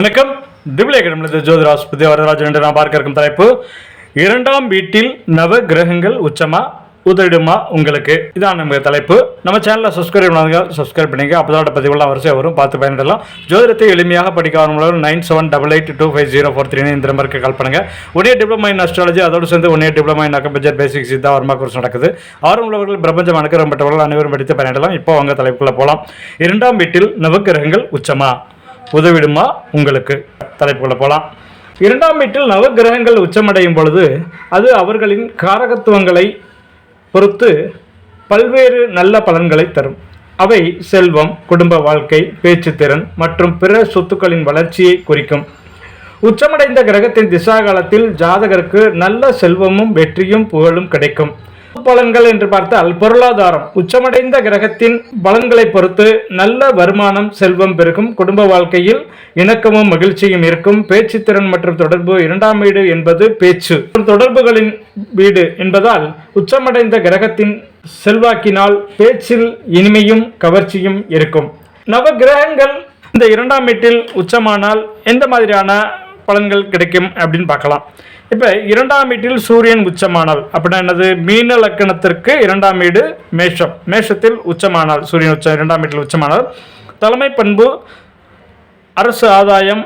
வணக்கம். டிபிள் அகாடமியில் ஜோதிராஜ் புதிய வரதராஜன் என்று நான் பார்க்க இருக்கும் தலைப்பு. இரண்டாம் வீட்டில் நவ கிரகங்கள் உச்சமா உதவிடுமா உங்களுக்கு? இதான் நம்ம தலைப்பு. நம்ம சேனலை சப்ஸ்கிரைப் பண்ணாங்க சப்ஸ்கிரைப் பண்ணிங்க அப்போதோட பதிவுலாம் வரிசையாக வரும். பார்த்து பயன்படலாம் ஜோதிடத்தை எளிமையாக படிக்க ஆரம்பிக்கும் nine seven double eight two five zero four three இந்த நம்பருக்கு கால் பண்ணுங்க. ஒரே டிப்ளமா இன் அஸ்ட்ராலஜி அதோடு சேர்ந்து ஒன்னே diploma in acupuncture basic Siddha Varma course நடக்குது. ஆர்வம் உள்ளவர்கள் பிரபஞ்சம் அனுக்கிறப்பட்டவர்கள் அனைவரும் படித்து பயனிடலாம். இப்போ அவங்க தலைப்புக்குள்ளே போகலாம் இரண்டாம் வீட்டில் நவக்கிரகங்கள் உச்சமா? உதவிடுமா உங்களுக்கு? தலைப்புகளை போகலாம் இரண்டாம் வீட்டில் நவக்கிரகங்கள் உச்சமடையும் பொழுது அது அவர்களின் காரகத்துவங்களை பொறுத்து பல்வேறு நல்ல பலன்களை தரும். அவை செல்வம் குடும்ப வாழ்க்கை பேச்சுத்திறன் மற்றும் பிற சொத்துக்களின் வளர்ச்சியை குறிக்கும். உச்சமடைந்த கிரகத்தின் திசாகாலத்தில் ஜாதகருக்கு நல்ல செல்வமும் வெற்றியும் புகழும் கிடைக்கும். பலன்கள் என்று பார்த்தால் பொருளாதாரம் உச்சமடைந்த கிரகத்தின் பலன்களை பொறுத்து நல்ல வருமானம் செல்வம் பெருகும் குடும்ப வாழ்க்கையில் இணக்கமும் மகிழ்ச்சியும் இருக்கும். பேச்சுத்திறன் மற்றும் தொடர்பு இரண்டாம் வீடு என்பது பேச்சு. தொடர்புகளின் வீடு என்பதால் உச்சமடைந்த கிரகத்தின் செல்வாக்கினால் பேச்சில் இனிமையும் கவர்ச்சியும் இருக்கும். நவ கிரகங்கள் இந்த இரண்டாம் வீட்டில் உச்சமானால் எந்த மாதிரியான பலன்கள் கிடைக்கும் அப்படின்னு பார்க்கலாம். இப்போ இரண்டாம் வீட்டில் சூரியன் உச்சமானால் அப்படின்னா என்னது? மீன லக்கணத்திற்கு இரண்டாம் வீடு மேஷம். மேஷத்தில் உச்சமானால் சூரியன் உச்சம் இரண்டாம் வீட்டில் உச்சமானால். தலைமை பண்பு அரசு ஆதாயம்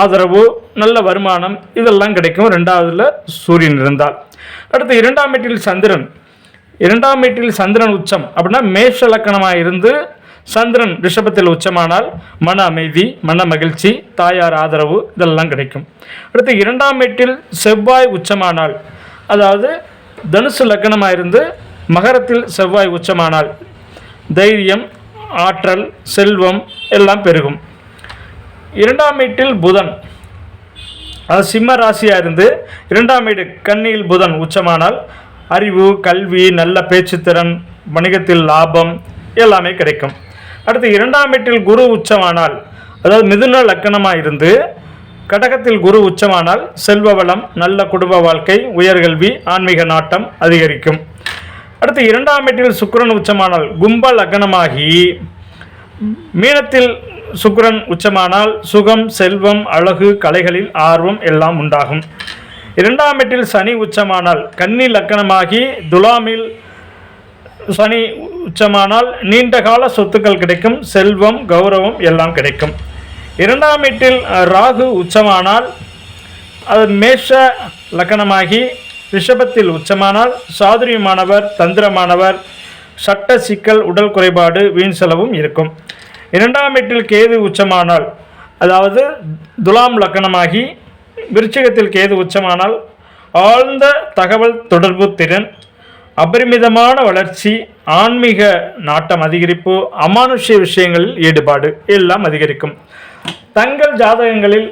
ஆதரவு நல்ல வருமானம் இதெல்லாம் கிடைக்கும். ரெண்டாவதுல சூரியன் இருந்தால். அடுத்து இரண்டாம் வீட்டில் சந்திரன். இரண்டாம் வீட்டில் சந்திரன் உச்சம். அப்படின்னா மேஷ லக்கணமாக இருந்து சந்திரன் ரிஷபத்தில் உச்சமானால் மன அமைதி மன மகிழ்ச்சி தாயார் ஆதரவு இதெல்லாம் கிடைக்கும். அடுத்து இரண்டாம் வீட்டில் செவ்வாய் உச்சமானால் அதாவது தனுசு லக்னமாக இருந்து மகரத்தில் செவ்வாய் உச்சமானால் தைரியம் ஆற்றல் செல்வம் எல்லாம் பெருகும். இரண்டாம் வீட்டில் புதன் அது சிம்ம ராசியாக இருந்து இரண்டாம் வீடு கண்ணியில் புதன் உச்சமானால் அறிவு கல்வி நல்ல பேச்சுத்திறன் வணிகத்தில் லாபம் எல்லாமே கிடைக்கும். அடுத்து இரண்டாம் வீட்டில் குரு உச்சமானால் அதாவது மிதுன லக்கணமாக இருந்து கடகத்தில் குரு உச்சமானால் செல்வ வளம் நல்ல குடும்ப வாழ்க்கை உயர்கல்வி ஆன்மீக நாட்டம் அதிகரிக்கும். அடுத்து இரண்டாம் வீட்டில் சுக்கரன் உச்சமானால் கும்ப லக்னமாகி மீனத்தில் சுக்கரன் உச்சமானால் சுகம் செல்வம் அழகு கலைகளில் ஆர்வம் எல்லாம் உண்டாகும். இரண்டாம் வீட்டில் சனி உச்சமானால் கன்னி லக்கணமாகி துலாமில் சனி உச்சமானால் நீண்ட கால சொத்துக்கள் கிடைக்கும் செல்வம் கௌரவம் எல்லாம் கிடைக்கும். இரண்டாம் வீட்டில் ராகு உச்சமானால் அது மேஷ லக்கணமாகி ரிஷபத்தில் உச்சமானால் சாதுரியமானவர் தந்திரமானவர் சட்ட சிக்கல் உடல் குறைபாடு வீண் செலவும் இருக்கும். இரண்டாம் வீட்டில் கேது உச்சமானால் அதாவது துலாம் லக்கணமாகி விருச்சிகத்தில் கேது உச்சமானால் ஆழ்ந்த தகவல் தொடர்பு திறன் அபரிமிதமான வளர்ச்சி ஆன்மீக நாட்டம் அதிகரிப்பு அமானுஷ்ய விஷயங்களில் ஈடுபாடு எல்லாம் அதிகரிக்கும். தங்கள் ஜாதகங்களில்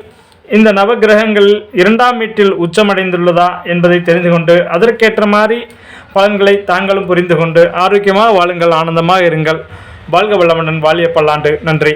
இந்த நவகிரகங்கள் இரண்டாம் வீட்டில் உச்சமடைந்துள்ளதா என்பதை தெரிந்து கொண்டு அதற்கேற்ற மாதிரி பலன்களை தாங்களும் புரிந்து கொண்டு ஆரோக்கியமாக வாழுங்கள் ஆனந்தமாக இருங்கள். வாழ்க வளமுடன் வாழிய பல்லாண்டு நன்றி.